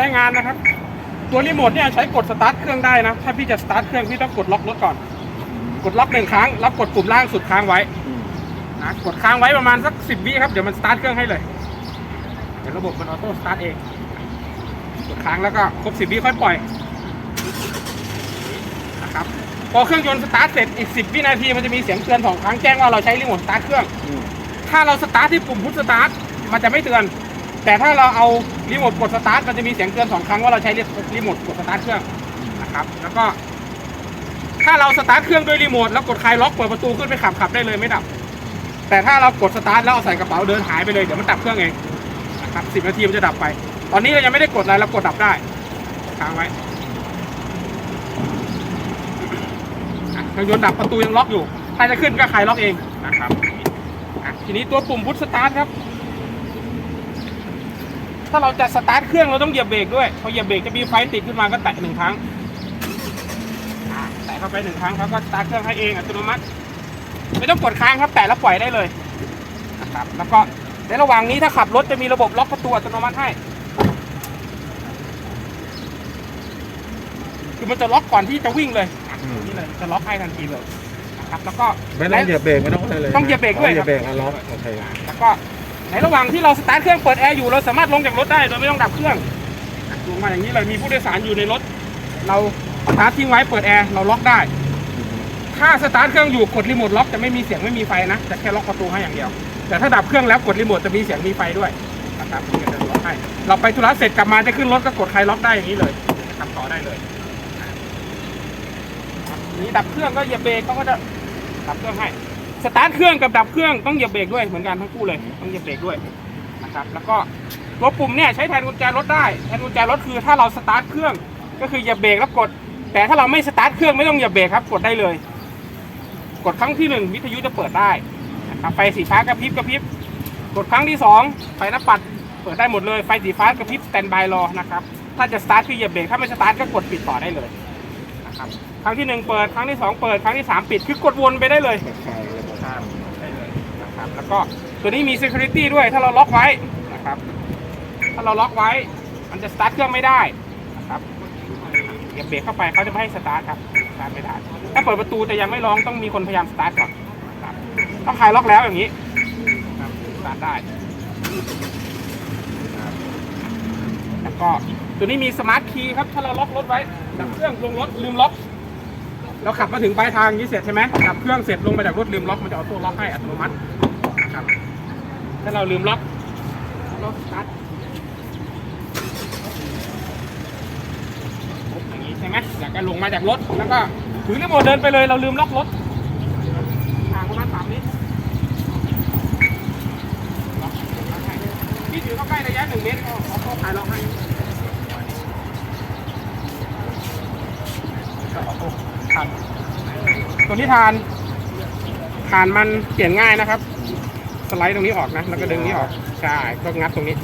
ใช้งานนะครับ ตัวรีโมทเนี่ยใช้กดสตาร์ทเครื่องได้นะ ถ้าพี่จะสตาร์ทเครื่องพี่ต้องกดล็อกรถก่อน กดล็อกหนึ่งครั้งแล้วกดปุ่มล่างสุดค้างไว้นะกดค้างไว้ประมาณสักสิบวิครับ เดี๋ยวมันสตาร์ทเครื่องให้เลย เดี๋ยวระบบมันออโต้สตาร์ทเอง กดค้างแล้วก็ครบสิบวิค่อยปล่อยนะครับ พอเครื่องยนต์สตาร์ทเสร็จอีกสิบวินาทีมันจะมีเสียงเตือนสองครั้งแจ้งว่าเราใช้รีโมทสตาร์ทเครื่อง ถ้าเราสตาร์ทที่ปุ่มพุทสตาร์ทมันจะไม่เตือน แต่ถ้าเราเอา รีโมทกดสตาร์ทมันจะมีเสียงเตือนสองครั้งว่าเราใช้รีโมทกดสตาร์ทเครื่องนะครับ แล้วก็ ถ้าเราสตาร์ทเครื่องด้วยรีโมทแล้วกดคลายล็อกเปิดประตูขึ้นไปขับขับได้เลยไม่ดับ แต่ถ้าเรากดสตาร์ทแล้วเอาใส่กระเป๋าเดินหายไปเลยเดี๋ยวมันดับเครื่องเองนะครับสิบนาทีมันจะดับไป ตอนนี้เรายังไม่ได้กดอะไรเรากดดับได้ค้างไว้เครื่องยนต์ดับประตูยังล็อกอยู่ ถ้าจะขึ้นก็คลายล็อกเองนะครับทีนี้ตัวปุ่มพุทสตาร์ทครับ ถ้าเราจะสตาร์ทเครื่องเราต้องเหยียบเบรกด้วย พอเหยียบเบรกจะมีไฟติดขึ้นมาก็แตะหนึ่งครั้งอะแตะเข้าไปหนึ่งครั้งเขาก็สตาร์ทเครื่องให้เองอัตโนมัติ ไม่ต้องกดค้างครับแตะแล้วปล่อยได้เลยนะครับแล้วก็ในระหว่างนี้ถ้าขับรถจะมีระบบล็อกประตูอัตโนมัติให้ คือมันจะล็อกก่อนที่จะวิ่งเลยอะอืมนี่เลยจะล็อกให้ทันทีเลยนะครับแล้วก็ไม่ต้องเหยียบเบรกไม่ต้องอะไรเลยต้องเหยียบเบรกด้วยอ๋อเหยียบเบรกครับอะล็อกโอเคแล้วก็ ในระหว่างที่เราสตาร์ทเครื่องเปิดแอร์อยู่เราสามารถลงจากรถได้โดยไม่ต้องดับเครื่องลงมาอย่างนี้เลยมีผู้โดยสารอยู่ในรถ เราสตาร์ททิ้งไว้เปิดแอร์เราล็อกได้ ถ้าสตาร์ทเครื่องอยู่กดรีโมทล็อกจะไม่มีเสียงไม่มีไฟนะจะแค่ล็อกประตูให้อย่างเดียว แต่ถ้าดับเครื่องแล้วกดรีโมทจะมีเสียงมีไฟด้วยนะครับเดี๋ยวจะล็อกให้เราไปธุระเสร็จกลับมาจะขึ้นรถก็กดใครล็อกได้อย่างนี้เลยทำต่อได้เลยนี่ดับเครื่องก็เหยียบเบรกเขาก็จะดับเครื่องให้ สตาร์ทเครื่องกับดับเครื่องต้องเหยียบเบรกด้วยเหมือนกันทั้งคู่เลยต้องเหยียบเบรกด้วยนะครับแล้วก็ตัวปุ่มเนี่ยใช้แทนกุญแจรถได้แทนกุญแจรถคือถ้าเราสตาร์ทเครื่องก็คือเหยียบเบรกแล้วกด แต่ถ้าเราไม่สตาร์ทเครื่องไม่ต้องเหยียบเบรกครับกดได้เลย กดครั้งที่หนึ่งวิทยุจะเปิดได้นะครับไฟสีฟ้ากระพริบกระพริบกดครั้งที่สองไฟหน้าปัดเปิดได้หมดเลยไฟสีฟ้ากระพริบสแตนบายรอนะครับถ้าจะสตาร์ทคือเหยียบเบรกถ้าไม่สตาร์ทก็กดปิดต่อได้เลยนะครับครั้งที่หนึ่งเปิดครั้งที่สองเปิดครั้งที่สามปิดคือกดวนไปได้เลย นะครับ แล้วก็ตัวนี้มี security ด้วยถ้าเราล็อกไว้นะครับ ถ้าเราล็อกไว้ มันจะสตาร์ทเครื่องไม่ได้นะครับเหยียบเบรกเข้าไปเขาจะไม่ให้สตาร์ทครับสตาร์ทไม่ได้ ถ้าเปิดประตูแต่ยังไม่ร้องต้องมีคนพยายามสตาร์ทก่อนครับต้องคลายล็อกแล้วอย่างนี้ครับสตาร์ทได้แล้วก็ตัวนี้มีสมาร์ทคีย์ครับ ถ้าเราล็อกรถไว้ดับเครื่องลงรถลืมล็อกเราขับมาถึงปลายทางนี้เสร็จใช่ไหมดับเครื่องเสร็จลงมาจากรถลืมล็อกมันจะออโต้ล็อกให้อัตโนมัติ ครับ ถ้าเราลืมล็อกเราสตาร์ทปุ๊บอย่างนี้ใช่ไหมแล้วก็ลงมาจากรถ แล้วก็ถือรีโมทเดินไปเลยเราลืมล็อกรถห่างประมาณสามนิดล็อกล็อกให้พี่ถือเข้าใกล้ระยะหนึ่งเมตรก็ออโต้คลายล็อกให้ทานตัวนี้ทานทานมันเปลี่ยนง่ายนะครับ สไลด์ตรงนี้ออกนะ แล้วก็ดึงนี้ออก ใช่ ก็งัดตรงนี้